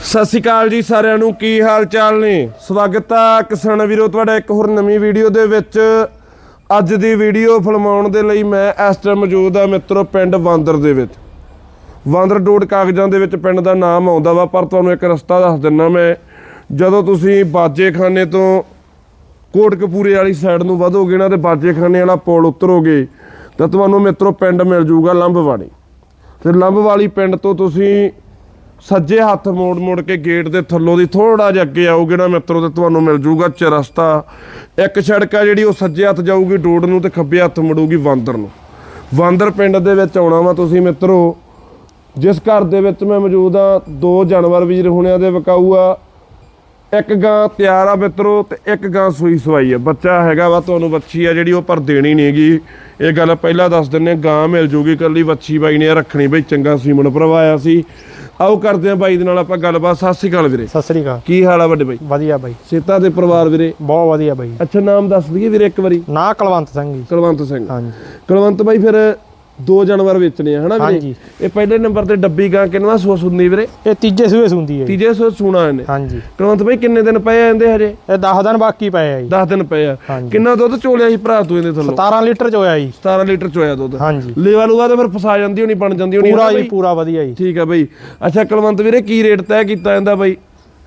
ਸਤਿ ਸ਼੍ਰੀ ਅਕਾਲ ਜੀ ਸਾਰਿਆਂ ਨੂੰ, ਕੀ ਹਾਲ ਚਾਲ ਨੇ? ਸਵਾਗਤ ਆ ਕਿਸਾਨ ਵੀਰੋ, ਤੁਹਾਡਾ ਇੱਕ ਹੋਰ ਨਵੀਂ ਵੀਡੀਓ ਦੇ ਵਿੱਚ। ਅੱਜ ਦੀ ਵੀਡੀਓ ਫਿਲਮਾਉਣ ਦੇ ਲਈ ਮੈਂ ਇਸ ਟਾਈਮ ਮੌਜੂਦ ਆ ਮਿੱਤਰੋ, ਪਿੰਡ ਵਾਂਦਰ ਦੇ ਵਿੱਚ। ਵਾਂਦਰ ਡੋਡ ਕਾਗਜ਼ਾਂ ਦੇ ਵਿੱਚ ਪਿੰਡ ਦਾ ਨਾਮ ਆਉਂਦਾ ਵਾ, ਪਰ ਤੁਹਾਨੂੰ ਇੱਕ ਰਸਤਾ ਦੱਸ ਦਿੰਨਾ ਮੈਂ। ਜਦੋਂ ਤੁਸੀਂ ਬਾਜੇਖਾਨੇ ਤੋਂ ਕੋਟਕਪੂਰੇ ਵਾਲੀ ਸਾਈਡ ਨੂੰ ਵਧੋਗੇ ਨਾ ਤੇ ਬਾਜੇਖਾਨੇ ਵਾਲਾ ਪੁਲ ਉਤਰੋਗੇ, ਤਾਂ ਤੁਹਾਨੂੰ ਮਿੱਤਰੋ, ਪਿੰਡ ਮਿਲ ਜਾਊਗਾ ਲੰਬਵਾੜੀ ਤੇ ਲੰਬਵਾਲੀ ਪਿੰਡ ਤੋਂ ਤੁਸੀਂ ਸੱਜੇ ਹੱਥ ਮੋੜ ਮੋੜ ਕੇ ਗੇਟ ਦੇ ਥੱਲੋਂ ਦੀ ਥੋੜਾ ਜਿਹਾ ਅੱਗੇ ਆਓਗੇ ਨਾ, ਮਿੱਤਰੋ, ਤੇ ਤੁਹਾਨੂੰ ਮਿਲ ਜਾਊਗਾ ਚਰਸਤਾ। ਇੱਕ ਸੜਕ ਆ ਜਿਹੜੀ ਉਹ ਸੱਜੇ ਹੱਥ ਜਾਊਗੀ ਡੋੜ ਨੂੰ ਤੇ ਖੱਬੇ ਹੱਥ ਮੁੜੂਗੀ ਵਾਂਦਰ ਨੂੰ। ਵਾਂਦਰ ਪਿੰਡ ਦੇ ਵਿੱਚ ਆਉਣਾ ਵਾ ਤੁਸੀਂ, ਮਿੱਤਰੋ। ਜਿਸ ਘਰ ਦੇ ਵਿੱਚ ਮੈਂ ਮੌਜੂਦ ਆ ਦੋ ਜਾਨਵਰ ਵੀਰ ਹੁਣਿਆਂ ਦੇ ਵਿਕਾਊ ਆ। ਇੱਕ ਗਾਂ ਤਿਆਰ ਆ, ਮਿੱਤਰੋ, ਤੇ ਇੱਕ ਗਾਂ ਸੂਈ ਸਵਾਈ ਆ। ਬੱਚਾ ਹੈਗਾ ਵਾ ਤੁਹਾਨੂੰ ਵੱਛੀ ਆ ਜਿਹੜੀ ਉਹ ਪਰ ਦੇਣੀ ਨਹੀਂਗੀ ਇਹ ਗੱਲ ਪਹਿਲਾਂ ਦੱਸ ਦਿੰਨੇ ਗਾਂ ਮਿਲ ਜੂਗੀ ਕੱਲੀ, ਵੱਛੀ ਬਾਈ ਨੇ ਰੱਖਣੀ ਬਈ, ਚੰਗਾ ਸੀਮਨ ਭਰਵਾਇਆ ਸੀ। ਆਓ ਕਰਦੇ ਆ ਬਾਈ ਦੇ ਨਾਲ ਆਪਾਂ ਗੱਲਬਾਤ। ਸਤਿ ਸ਼੍ਰੀ ਅਕਾਲ ਵੀਰੇ। ਸਤਿ ਸ੍ਰੀ ਅਕਾਲ। ਕੀ ਹਾਲ ਆ ਵੱਡੇ ਬਾਈ? ਵਧੀਆ ਬਾਈ। ਸੇਤਾ ਦੇ ਪਰਿਵਾਰ ਵੀਰੇ? ਬਹੁਤ ਵਧੀਆ ਬਾਈ। ਅੱਛਾ ਨਾਮ ਦੱਸ ਦਈਏ ਵੀਰੇ ਇੱਕ ਵਾਰੀ। ਨਾ ਕੁਲਵੰਤ ਸਿੰਘ ਜੀ। ਕੁਲਵੰਤ ਸਿੰਘ। ਹਾਂਜੀ। ਕੁਲਵੰਤ ਬਾਈ ਫਿਰ ਦੋ ਜਾਨਵਰ ਵੇਚਣੇ ਆ ਹਨਾ ਵੀਰੇ। ਇਹ ਪਹਿਲੇ ਨੰਬਰ ਤੇ ਡੱਬੀ ਗਾਂ ਕਿੰਨਵਾ ਸੋ ਸੁੰਦੀ ਵੀਰੇ? ਇਹ ਤੀਜੇ ਸੂਏ ਸੁੰਦੀ ਹੈ। ਤੀਜੇ ਸੋ ਸੂਣਾ ਇਹਨੇ। ਹਾਂਜੀ। ਕੁਲਵੰਤ ਬਾਈ ਕਿੰਨੇ ਦਿਨ ਪਏ ਆ ਇਹਦੇ ਹਜੇ? ਇਹ 10 ਦਿਨ ਬਾਕੀ ਪਏ ਆ ਜੀ। 10 ਦਿਨ ਪਏ ਆ। ਕਿੰਨਾ ਦੁੱਧ ਚੋਲਿਆ ਸੀ ਭਰਾ ਤੂੰ ਇਹਦੇ ਥੱਲੋਂ? 17 ਲੀਟਰ ਚ ਹੋਇਆ ਜੀ। 17 ਲੀਟਰ ਚੋਇਆ ਦੁੱਧ। ਹਾਂਜੀ। ਲੇਵਾ ਲੂਆ ਤਾਂ ਫਿਰ ਫਸਾ ਜਾਂਦੀ ਹੋਣੀ ਬਣ ਜਾਂਦੀ ਹੋਣੀ ਪੂਰਾ ਜੀ? ਪੂਰਾ ਵਧੀਆ ਜੀ। ਠੀਕ ਆ ਬਈ। ਅੱਛਾ ਕੁਲਵੰਤ ਵੀਰੇ ਕੀ ਰੇਟ ਤੈਅ ਕੀਤਾ ਜਾਂਦਾ ਬਾਈ?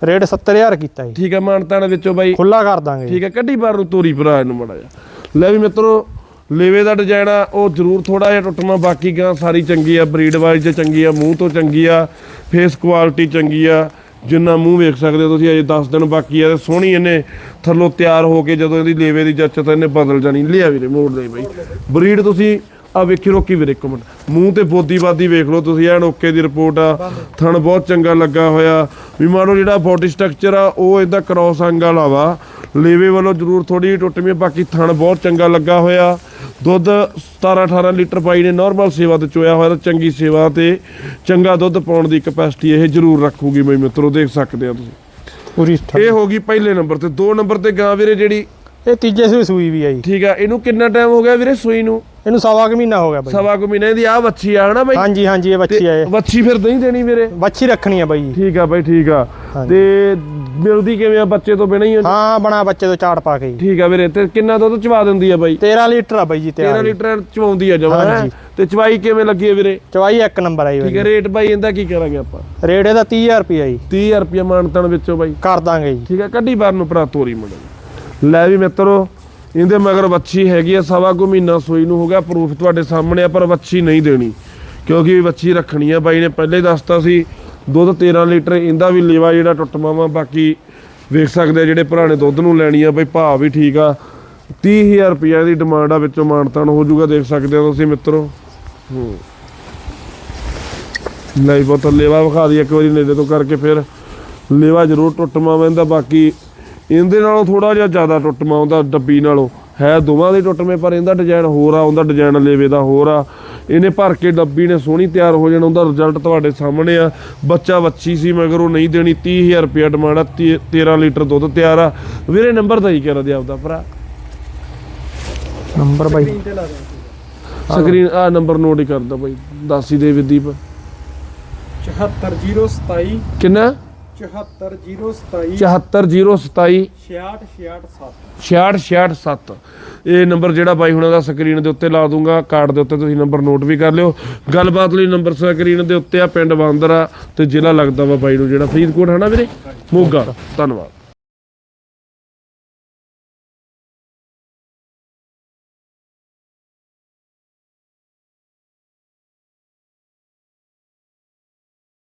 ਰੇਟ 70000 ਕੀਤਾ ਜੀ। ਠੀਕ ਆ ਮਾਨਤਾਨ ਵਿੱਚੋਂ ਬਾਈ। ਖੁੱਲਾ ਕਰ ਦਾਂਗੇ ਠੀਕ ਆ ਕੱਢੀ ਬਾਰ ਨੂੰ ਤੋਰੀ ਭਰਾ ਇਹਨੂੰ ਮੜਾ ਜਾ ਲੈ ਵੀ ਮਿੱਤਰੋ ਲੇਵੇ ਦਾ ਡਿਜ਼ਾਈਨ ਆ, ਉਹ ਜ਼ਰੂਰ ਥੋੜਾ ਜਿਹਾ ਟੁੱਟਣਾ, ਬਾਕੀ ਗਾਂ ਸਾਰੀ ਚੰਗੀ ਆ ਬਰੀਡ ਵਾਈਜ਼ ਚੰਗੀ ਆ, ਮੂੰਹ ਤੋਂ ਚੰਗੀ ਆ ਫੇਸ ਕੁਆਲਿਟੀ ਚੰਗੀ ਆ, ਜਿੰਨਾ ਮੂੰਹ ਵੇਖ ਸਕਦੇ ਹੋ ਤੁਸੀਂ, ਅਜੇ 10 ਦਿਨ ਬਾਕੀ ਆ ਤੇ ਸੋਹਣੀ ਇਹਨੇ ਥੱਲੋਂ ਤਿਆਰ ਹੋ ਕੇ ਜਦੋਂ ਇਹਦੀ ਲੇਵੇ ਦੀ ਜੱਚਤ ਇਹਨੇ ਬਦਲ ਜਾਣੀ। ਲਿਆ ਵੀਰੇ, ਮੋੜ ਲਈ ਬਾਈ। ਬਰੀਡ ਤੁਸੀਂ ਆ ਵੇਖੀ ਰੋਕੀ ਵੀਰੇ ਇੱਕ ਮਿੰਟ। ਮੂੰਹ ਤੇ ਬੋਦੀ ਬਾਦੀ ਵੇਖ ਲਓ ਤੁਸੀਂ, ਐਨ ਓਕੇ ਦੀ ਰਿਪੋਰਟ ਆ। ਥਣ ਬਹੁਤ ਚੰਗਾ ਲੱਗਾ ਹੋਇਆ। ਵੀ ਮਾਰੋ ਜਿਹੜਾ ਬੋਡੀ ਸਟਰਕਚਰ ਆ, ਉਹ ਇਹਦਾ ਕ੍ਰੋਸ ਅੰਗ ਵਾਲਾ ਵਾ। ਲੇਵੇ ਵੱਲੋਂ ਜ਼ਰੂਰ ਥੋੜੀ ਟੁੱਟਵੀਂ ਬਾਕੀ ਥਣ ਬਹੁਤ ਚੰਗਾ ਲੱਗਾ ਹੋਇਆ। ਦੁੱਧ 17 18 ਲੀਟਰ ਪਾਈ ਨੇ ਨਾਰਮਲ ਸੇਵਾ ਤੇ ਚੋਇਆ ਹੋਇਆ ਤਾਂ ਚੰਗੀ ਸੇਵਾ ਤੇ ਚੰਗਾ ਦੁੱਧ ਪਾਉਣ ਦੀ ਕਪੈਸਿਟੀ ਇਹ ਜ਼ਰੂਰ ਰੱਖੂਗੀ ਬਈ ਮਿੱਤਰੋ ਦੇਖ ਸਕਦੇ ਆ ਤੁਸੀਂ। ਪੂਰੀ ਇਹ ਹੋ ਗਈ ਪਹਿਲੇ ਨੰਬਰ ਤੇ ਦੋ ਨੰਬਰ ਤੇ ਗਾਂ ਵੀਰੇ ਜਿਹੜੀ ਇਹ ਤੀਜੇ ਸੂਏ ਸੂਈ ਵੀ ਆ ਜੀ ਠੀਕ ਆ ਇਹਨੂੰ ਕਿੰਨਾ ਟਾਈਮ ਹੋ ਗਿਆ ਵੀਰੇ ਸੂਈ ਨੂੰ? ਇਹਨੂੰ ਸਵਾ ਕੁ ਮਹੀਨਾ ਹੋ ਗਿਆ ਬਾਈ। ਸਵਾ ਕੁ ਮਹੀਨੇ ਦੀ ਆ ਵੱਛੀ ਆ ਹਨਾ ਬਾਈ? ਹਾਂਜੀ ਹਾਂਜੀ ਇਹ ਬੱਚੀ ਆ ਇਹ। ਵੱਛੀ ਫਿਰ ਨਹੀਂ ਦੇਣੀ ਵੀਰੇ? ਬੱਚੀ ਰੱਖਣੀ ਆ ਬਾਈ। ਠੀਕ ਆ ਬਾਈ ਠੀਕ ਆ। ਤੇ ਮਿਲਦੀ ਕਿਵੇਂ ਆ ਬੱਚੇ ਤੋਂ ਬਿਨਾਂ ਹੀ ਆ? ਹਾਂ ਬਣਾ ਬੱਚੇ ਤੋਂ ਚਾੜ ਪਾ ਕੇ ਜੀ। ਠੀਕ ਆ ਵੀਰੇ ਤੇ ਕਿੰਨਾ ਦੁੱਧ ਚਵਾ ਦਿੰਦੀ ਆ ਬਾਈ? 13 ਲੀਟਰ ਆ ਬਾਈ ਜੀ 13 ਤਿਆਰ ਲੀਟਰ। ਚਵਾਉਂਦੀ ਆ ਜਮਾ ਹਾਂਜੀ। ਤੇ ਚਵਾਈ ਕਿਵੇਂ ਲੱਗੀ ਆ ਵੀਰੇ? ਚਵਾਈ ਇੱਕ ਨੰਬਰ ਆਈ ਠੀਕ ਬਾਈ ਹੈ ਰੇਟ ਬਾਈ ਇਹਦਾ ਕੀ ਕਰਾਂਗੇ ਆਪਾਂ? ਰੇਟ ਇਹਦਾ 30000 ਰੁਪਿਆ ਜੀ। 30000 ਰੁਪਏ ਮਾਨਤਨ ਵਿੱਚੋਂ ਬਾਈ। ਕਰ ਦਾਂਗੇ ਜੀ। ਠੀਕ ਹੈ ਕੱਢੀ ਬਾਰ ਨੂੰ ਭਰਾ ਤੋਰੀ ਮੁੰਡੇ ਲੈ ਵੀ ਮਿੱਤਰੋ ਇਹਦੇ ਮਗਰ ਵੱਛੀ ਹੈਗੀ ਆ ਸਵਾ ਕੁ ਮਹੀਨਾ ਸੂਈ ਨੂੰ ਹੋ ਗਿਆ ਪ੍ਰੂਫ ਤੁਹਾਡੇ ਸਾਹਮਣੇ ਆ ਪਰ ਵੱਛੀ ਨਹੀਂ ਦੇਣੀ। ਕਿਉਂਕਿ ਵੱਛੀ ਰੱਖਣੀ ਆ ਬਾਈ ਨੇ ਪਹਿਲੇ ਹੀ ਦੱਸਤਾ ਸੀ ਦੁੱਧ 13 ਲੀਟਰ, ਇਹਦਾ ਵੀ ਲੇਵਾ ਜਿਹੜਾ ਟੁੱਟਮਾ ਵਾ ਬਾਕੀ ਵੇਖ ਸਕਦੇ ਆ ਜਿਹੜੇ ਪੁਰਾਣੇ ਦੁੱਧ ਨੂੰ ਲੈਣੀ ਆ, ਬਈ ਭਾਅ ਵੀ ਠੀਕ ਆ। 30000 ਰੁਪਏ ਦੀ ਡਿਮਾਂਡ ਆ, ਵਿੱਚੋਂ ਮਾਨਤਾਨ ਹੋ ਜਾਊਗਾ, ਦੇਖ ਸਕਦੇ ਹੋ ਤੁਸੀਂ ਮਿੱਤਰੋ। ਹੂੰ। ਨਹੀਂ ਬਹੁਤ ਲੇਵਾ ਵਿਖਾ ਦੀ ਇੱਕ ਵਾਰੀ ਨੇੜੇ ਤੋਂ ਕਰਕੇ ਫਿਰ। ਲੇਵਾ ਜ਼ਰੂਰ ਟੁੱਟਮਾ ਵੈਂਦਾ ਬਾਕੀ ਇਹਦੇ ਨਾਲੋਂ ਥੋੜਾ ਜਿਹਾ ਜ਼ਿਆਦਾ ਟੁੱਟਮਾ ਆਉਂਦਾ ਡੱਬੀ ਨਾਲੋਂ। ਹੈ ਦੋਵਾਂ ਦੇ ਟੁੱਟਵੇਂ ਪਰ ਇਹਦਾ ਡਿਜ਼ਾਈਨ ਹੋਰ ਆ ਉਹਦਾ ਡਿਜ਼ਾਈਨ ਲੇਵੇ ਦਾ ਹੋਰ ਆ। ਇਹਨੇ ਭਰ ਕੇ ਡੱਬੀ ਨੇ ਸੋਹਣੀ ਤਿਆਰ ਹੋ ਜਾਣਾ ਉਹਦਾ ਰਿਜ਼ਲਟ ਤੁਹਾਡੇ ਸਾਹਮਣੇ ਆ। ਬੱਚਾ ਵੱਛੀ ਸੀ ਮਗਰ ਉਹ ਨਹੀਂ ਦੇਣੀ 30000 ਰੁਪਇਆ ਡਿਮਾਂਡ ਆ 13 ਲੀਟਰ ਦੁੱਧ ਤਿਆਰ ਆ। ਵੀਰੇ ਨੰਬਰ ਦਾ ਹੀ ਕਹਿ ਰਹੇ ਆਪਦਾ ਭਰਾ। ਨੰਬਰ ਬਾਈ। ਸਕਰੀਨ ਆ ਨੰਬਰ ਨੋਟ ਹੀ ਕਰਦਾ ਬਾਈ। ਦਾਸੀ ਦੇ ਵਿਦੀਪ 74027 ਕਿੰਨਾ? 74027 74027 6667 6667 ਇਹ ਨੰਬਰ ਜਿਹੜਾ ਬਾਈ ਹੁਣਾਂ ਦਾ ਸਕਰੀਨ ਦੇ ਉੱਤੇ ਲਾ ਦੂੰਗਾ। ਕਾਰਡ ਦੇ ਉੱਤੇ ਤੁਸੀਂ ਨੰਬਰ ਨੋਟ ਵੀ ਕਰ ਲਿਓ। ਗੱਲਬਾਤ ਲਈ ਨੰਬਰ ਸਕਰੀਨ ਦੇ ਉੱਤੇ ਆ ਪਿੰਡ ਬਾਂਦਰ ਤੇ ਜ਼ਿਲ੍ਹਾ ਲੱਗਦਾ ਵਾ ਬਾਈ ਨੂੰ ਜਿਹੜਾ ਫਰੀਦਕੋਟ ਹੈ ਨਾ ਵੀਰੇ? ਮੋਗਾ। ਧੰਨਵਾਦ।